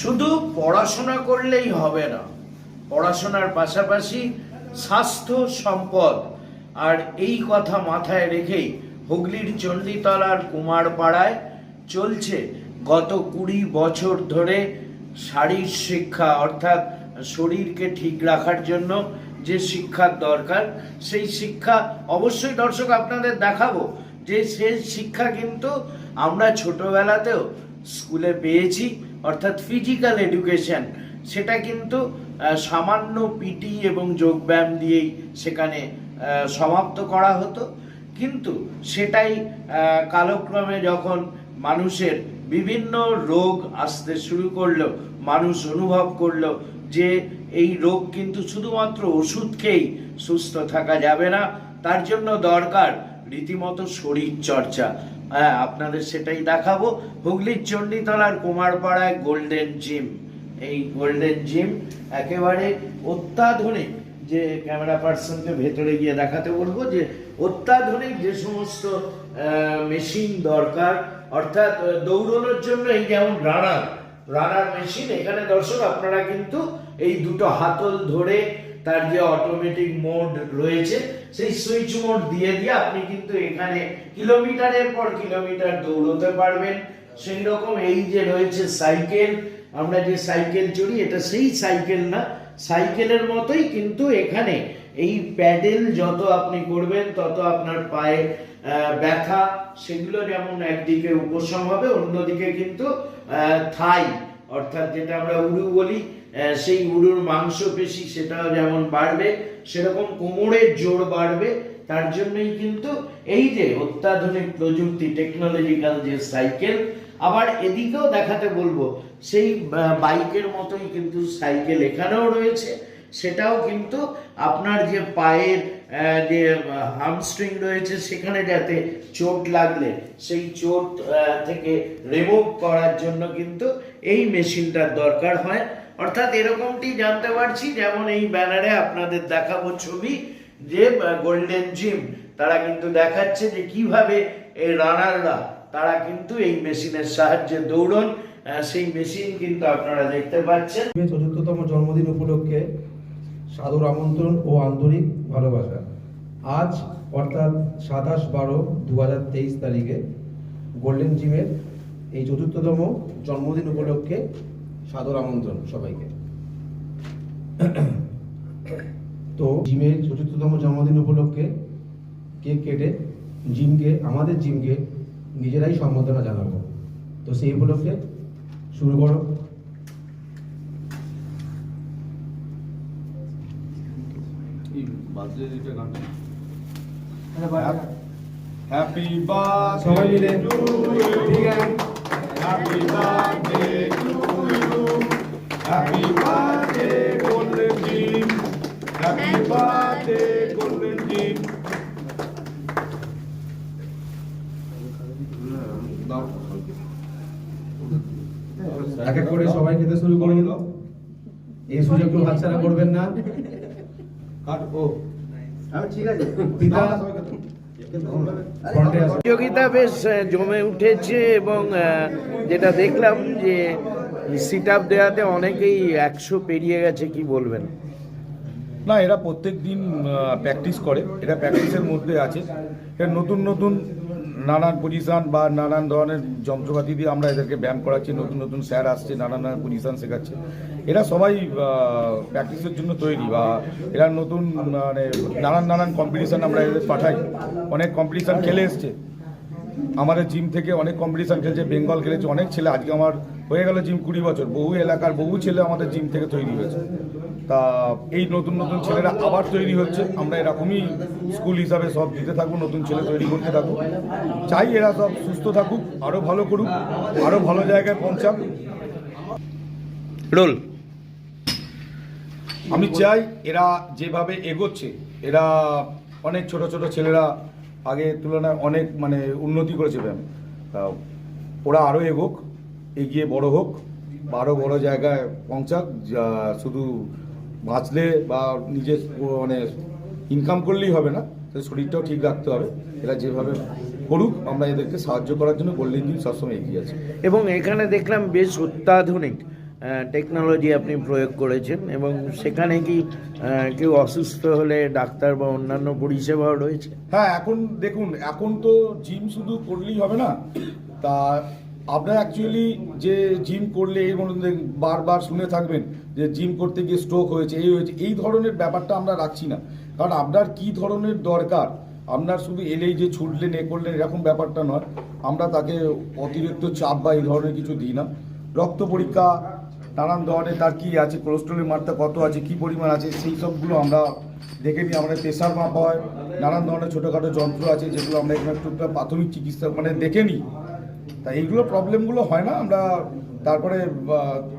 শুধু পড়াশোনা করলেই হবে না, পড়াশোনার পাশাপাশি স্বাস্থ্য সম্পদ। আর এই কথা মাথায় রেখেই হুগলির চণ্ডীতলার কুমারপাড়ায় চলছে গত কুড়ি বছর ধরে শারীর শিক্ষা, অর্থাৎ শরীরকে ঠিক রাখার জন্য যে শিক্ষার দরকার, সেই শিক্ষা অবশ্যই দর্শক আপনাদের দেখাবো যে সেই শিক্ষা কিন্তু আমরা ছোটবেলাতেও স্কুলে পেয়েছি। অর্থাৎ ফিজিক্যাল এডুকেশন সেটা কিন্তু সামান্য পিটি এবং যোগব্যায়াম দিয়েই সেখানে সমাপ্ত করা হতো। কিন্তু সেটাই কালক্রমে যখন মানুষের বিভিন্ন রোগ আসতে শুরু করল, মানুষ অনুভব করল যে এই রোগ কিন্তু শুধুমাত্র ওষুধ খেয়েই সুস্থ থাকা যাবে না, তার জন্য দরকার রীতিমতো শরীর চর্চা হ্যাঁ আপনাদের সেটাই দেখাবো। হুগলির চণ্ডীতলার কুমারপাড়ায় গোল্ডেন জিম এই গোল্ডেন জিম একেবারে অত্যাধুনিক, যে ক্যামেরা পার্সনকে ভেতরে গিয়ে দেখাতে বলব, যে অত্যাধুনিক যে সমস্ত মেশিন দরকার, অর্থাৎ দৌড়ানোর জন্য এই যেমন রানার রানার মেশিন এখানে দর্শক, আপনারা কিন্তু এই দুটো হাতল ধরে তার যে অটোমেটিক মোড রয়েছে সেই সুইচ মোড দিয়ে দিয়ে আপনি কিন্তু এখানে কিলোমিটারের পর কিলোমিটার দৌড়তে পারবেন। সেই রকম এই যে রয়েছে সাইকেল আমরা যে সাইকেল চড়ি, এটা সেই সাইকেল না। সাইকেলের মতোই কিন্তু এখানে এই প্যাডেল যত আপনি করবেন, তত আপনার পায়ে ব্যথা, সেগুলো যেমন একদিকে উপশম হবে, অন্যদিকে কিন্তু থাই। অর্থাৎ যেটা আমরা উড়ু বলি সেই উড়ুর মাংসপেশি সেটাও যেমন বাড়বে, সেরকম কোমরের জোর বাড়বে, তার জন্যই কিন্তু এই যে অত্যাধুনিক প্রযুক্তি টেকনোলজিক্যাল যে সাইকেল আবার এদিকেও দেখাতে বলব, সেই বাইকের মতোই কিন্তু সাইকেল এখানেও রয়েছে। সেটাও কিন্তু আপনার যে পায়ের যে হামস্ট্রিং রয়েছে সেখানে যাতে চোট লাগলে, সেই চোট থেকে রিমুভ করার জন্য কিন্তু এই মেশিনটার দরকার হয়। অর্থাৎ এরকমটি জানতে পারছি, যেমন এই ব্যানারে আপনাদের দেখাবো ছবি, যে গোল্ডেন জিম তারা কিন্তু দেখাচ্ছে যে কীভাবে এই রানাররা তারা কিন্তু এই মেশিনের সাহায্যে দৌড়ন। সেই মেশিন কিন্তু আপনারা দেখতে পাচ্ছেন। চতুর্থতম জন্মদিন উপলক্ষে সাদর আমন্ত্রণ ও আন্তরিক ভালোবাসা। আজ, অর্থাৎ সাতাশ বারো দু তারিখে গোল্ডেন জিমের এই চতুর্থতম জন্মদিন উপলক্ষে সাদর আমন্ত্রণ সবাইকে। তো জিমের চতুর্থতম জন্মদিন উপলক্ষে কেক কেটে জিমকে আমাদের জিমকে নিজেরাই সম্বোধনা জানাব। তো সেই উপলক্ষে শুরু করো। হ্যাপি বার্থডে সবাই মিলে ঠিক আছে happy birthday to you happy birthday Golden Gym happy birthday Golden Gym এক এক করে সবাই খেতে শুরু করুন এই সুযোগগুলো হাতছাড়া করবেন না। ও। ঠিক আছে। প্রতিযোগিতা বেশ জমে উঠেছে এবং যেটা দেখলাম যে সিট আপ দেওয়াতে অনেকেই একশো পেরিয়ে গেছে কি বলবেন? না এরা প্রত্যেক দিন প্র্যাকটিস করে। এটা প্র্যাকটিসের মধ্যে আছে। এটা নতুন নতুন নানান পজিশন বা নানান ধরনের যন্ত্রপাতি দিয়ে আমরা এদেরকে ব্যায়াম করাচ্ছি, নতুন নতুন স্যার আসছে, নানান নানান পজিশন শেখাচ্ছে। এরা সবাই প্র্যাকটিসের জন্য তৈরি বা এরা নতুন মানে নানান নানান কম্পিটিশান আমরা এদের পাঠাই। অনেক কম্পিটিশান খেলে এসছে। আমাদের জিম থেকে অনেক কম্পিটিশান খেলছে বেঙ্গল খেলেছে, অনেক ছেলে। আজকে আমার হয়ে গেল জিম কুড়ি বছর। বহু এলাকার বহু ছেলে আমাদের জিম থেকে তৈরি হয়েছে। তা এই নতুন নতুন ছেলেরা আবার তৈরি হচ্ছে। আমরা এরকমই স্কুল হিসাবে সব দিতে থাকব নতুন ছেলে তৈরি করতে থাকব চাই এরা সব সুস্থ থাকুক আরও ভালো করুক আরও ভালো জায়গায় পৌঁছাক। রোল। আমি চাই এরা যেভাবে এগোচ্ছে এরা অনেক ছোট ছোট ছেলেরা আগে তুলনায় অনেক মানে উন্নতি করেছে ব্যায়াম। তা ওরা আরও এগোক এগিয়ে বড় হোক আরও বড় জায়গায় পৌঁছাক যা শুধু বাঁচলে বা নিজের মানে ইনকাম করলেই হবে না শরীরটাও ঠিক রাখতে হবে। এরা যেভাবে করুক আমরা এদেরকে সাহায্য করার জন্য গোল্ডেন জিম সবসময় এগিয়ে আছে। এবং এখানে দেখলাম বেশ অত্যাধুনিক টেকনোলজি আপনি প্রয়োগ করেছেন এবং সেখানে কি কেউ অসুস্থ হলে ডাক্তার বা অন্যান্য পরিষেবাও রয়েছে? হ্যাঁ এখন দেখুন এখন তো জিম শুধু করলেই হবে না তা আপনার অ্যাকচুয়ালি যে জিম করলে এর মধ্যে বারবার শুনে থাকবেন যে জিম করতে গিয়ে স্ট্রোক হয়েছে, এই হয়েছে, এই ধরনের ব্যাপারটা আমরা রাখছি না। কারণ আপনার কি ধরনের দরকার? আপনার শুধু এলেই যে ছুটলেন, এ করলেন, এরকম ব্যাপারটা নয়। আমরা তাকে অতিরিক্ত চাপ বা এই ধরনের কিছু দিই না। রক্ত পরীক্ষা, নানান ধরনের তার কী আছে কোলেস্ট্রলের মাত্রা কত আছে, কি পরিমাণ আছে, সেই সবগুলো আমরা দেখে নিই। আমাদের প্রেশার মাপ হয়, নানান ধরনের ছোটোখাটো যন্ত্র আছে, যেগুলো আমরা এখানে একটু প্রাথমিক চিকিৎসা মানে দেখে নিই। তা এইগুলো প্রবলেমগুলো হয় না আমরা তারপরে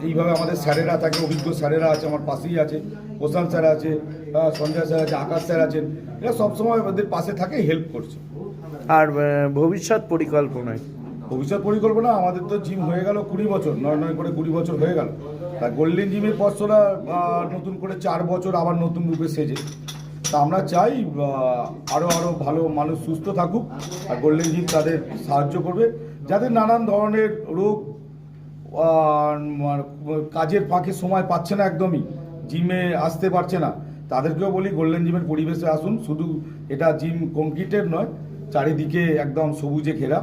এইভাবে আমাদের স্যারেরা থাকে অভিজ্ঞ স্যারেরা আছে আমার পাশেই আছে প্রশান্ত স্যার আছে সঞ্জয় স্যার আছে আকাশ স্যার আছেন এরা সবসময় আমাদের পাশে থাকে হেল্প করছে। আর ভবিষ্যৎ পরিকল্পনায় ভবিষ্যৎ পরিকল্পনা আমাদের তো জিম হয়ে গেল কুড়ি বছর নয় নয় করে কুড়ি বছর হয়ে গেল। তা গোল্ডেন জিমের পরশোরা নতুন করে চার বছর আবার নতুন রূপে সেজে। তা আমরা চাই আরও আরও ভালো মানুষ সুস্থ থাকুক আর গোল্ডেন জিম তাদের সাহায্য করবে। যাদের নানান ধরনের রোগ মানে কাজের ফাঁকে সময় পাচ্ছে না একদমই জিমে আসতে পারছে না তাদেরকেও বলি গোল্ডেন জিমের পরিবেশে আসুন শুধু এটা জিম কংক্রিটের নয় চারিদিকে একদম সবুজে ঘেরা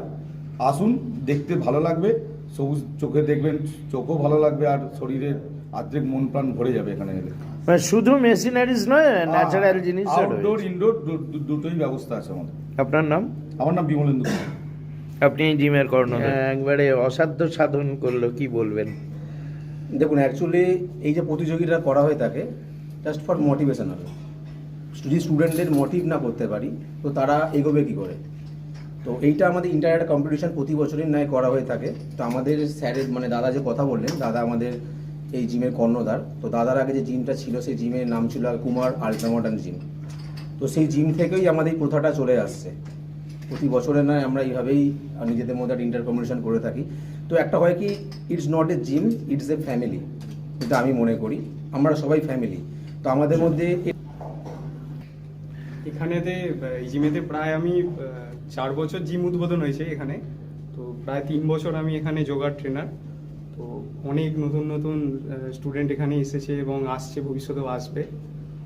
আসুন দেখতে ভালো লাগবে সবুজ চোখে দেখবেন চোখও ভালো লাগবে আর শরীরের আর্ধেক মন প্রাণ ভরে যাবে এখানে এলে। মানে শুধু মেশিনারিজ নয় ন্যাচারাল জিনিস আউটডোর ইনডোর দুটোই ব্যবস্থা আছে আমাদের। আপনার নাম? আমার নাম বিমলেন্দু। আপনি জিমের কর্ণধার। একবারে অসাধ্য সাধন করল কি বলবেন? দেখুন অ্যাকচুয়ালি এই যে প্রতিযোগিতা করা হয়ে থাকে জাস্ট ফর মোটিভেশনাল যদি স্টুডেন্টদের মোটিভ না করতে পারি তো তারা এগোবে কী করে? তো এইটা আমাদের ইন্টারনেট কম্পিটিশন প্রতি বছরই ন্যায় করা হয়ে থাকে তো আমাদের স্যারের মানে দাদা যে কথা বললেন দাদা আমাদের এই জিমের কর্ণধার। তো দাদার আগে যে জিমটা ছিল সেই জিমের নাম ছিল কুমার আলট্রামডার্ন জিম তো সেই জিম থেকেই আমাদের এই প্রথাটা চলে আসছে। প্রতি বছরে নয়, আমরা এইভাবেই নিজেদের মধ্যে একটা ইন্টার কম্পিটিশন করে থাকি। তো একটা হয় কি it's not a gym it's a family এটা আমি মনে করি। আমরা সবাই ফ্যামিলি তো আমাদের মধ্যে এখানেতে এই জিমেতে প্রায় আমি চার বছর জিম উদ্বোধন হয়েছে এখানে। তো প্রায় তিন বছর আমি এখানে যোগার ট্রেনার তো অনেক নতুন নতুন স্টুডেন্ট এখানে এসেছে এবং আসছে, ভবিষ্যতেও আসবে।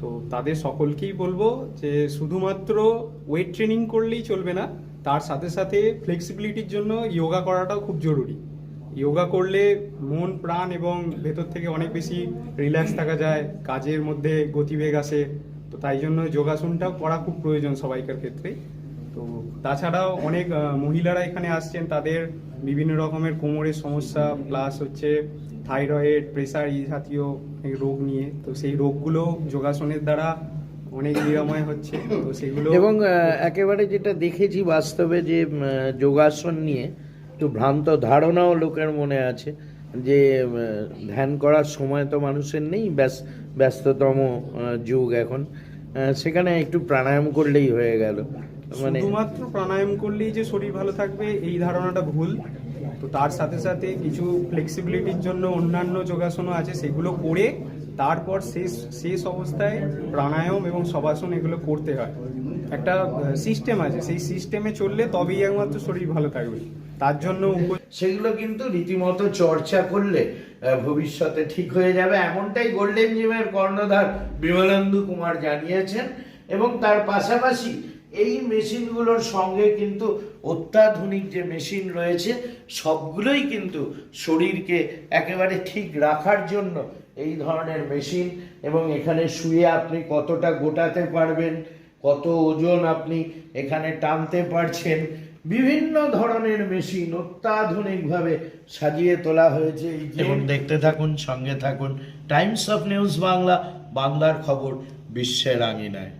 তো তাদের সকলকেই বলব যে শুধুমাত্র ওয়েট ট্রেনিং করলেই চলবে না, তার সাথে সাথে ফ্লেক্সিবিলিটির জন্য যোগা করাটাও খুব জরুরি। যোগা করলে মন, প্রাণ এবং ভেতর থেকে অনেক বেশি রিল্যাক্স থাকা যায়, কাজের মধ্যে গতিবেগ আসে, তো তাই জন্য যোগাসনটাও করা খুব প্রয়োজন সবাইকার ক্ষেত্রে। তো তাছাড়াও অনেক মহিলারা এখানে আসছেন, তাদের বিভিন্ন রকমের কোমরের সমস্যা প্লাস হচ্ছে থাইরয়েড প্রেসার এই জাতীয় এই রোগ নিয়ে। তো সেই রোগগুলো যোগাসনের দ্বারা অনেক নিরাময় হচ্ছে। তো সেগুলো এবং একেবারে যেটা দেখেছি বাস্তবে যে যোগাসন নিয়ে একটু ভ্রান্ত ধারণাও লোকের মনে আছে যে ধ্যান করার সময় তো মানুষের নেই ব্যস- ব্যস্ততম যুগ এখন। সেখানে একটু প্রাণায়াম করলেই হয়ে গেল। মানে শুধুমাত্র প্রাণায়াম করলেই যে শরীর ভালো থাকবে এই ধারণাটা ভুল। তো তার সাথে সাথে কিছু ফ্লেক্সিবিলিটির জন্য অন্যান্য যোগাসনও আছে, সেগুলো করে তারপর শেষ শেষ অবস্থায় প্রাণায়াম এবং সবাসন এগুলো করতে হয়। একটা সিস্টেম আছে, সেই সিস্টেমে চললে তবেই একমাত্র শরীর ভালো থাকবে। তার জন্য সেগুলো কিন্তু রীতিমতো চর্চা করলে ভবিষ্যতে ঠিক হয়ে যাবে। এমনটাই গোল্ডেন জিমের কর্ণধার বিমলেন্দু কুমার জানিয়েছেন এবং তার পাশাপাশি এই মেশিনগুলোর সঙ্গে কিন্তু অত্যাধুনিক যে মেশিন রয়েছে, সবগুলোই কিন্তু শরীরকে একেবারে ঠিক রাখার জন্য এই ধরনের মেশিন এবং এখানে শুয়ে আপনি কতটা গোটাতে পারবেন, কত ওজন আপনি এখানে টানতে পারছেন, বিভিন্ন ধরনের মেশিন অত্যাধুনিকভাবে সাজিয়ে তোলা হয়েছে এই এবং দেখতে থাকুন, সঙ্গে থাকুন, টাইমস অফ নিউজ বাংলা, বাংলার খবর বিশ্বের আঙিনায়।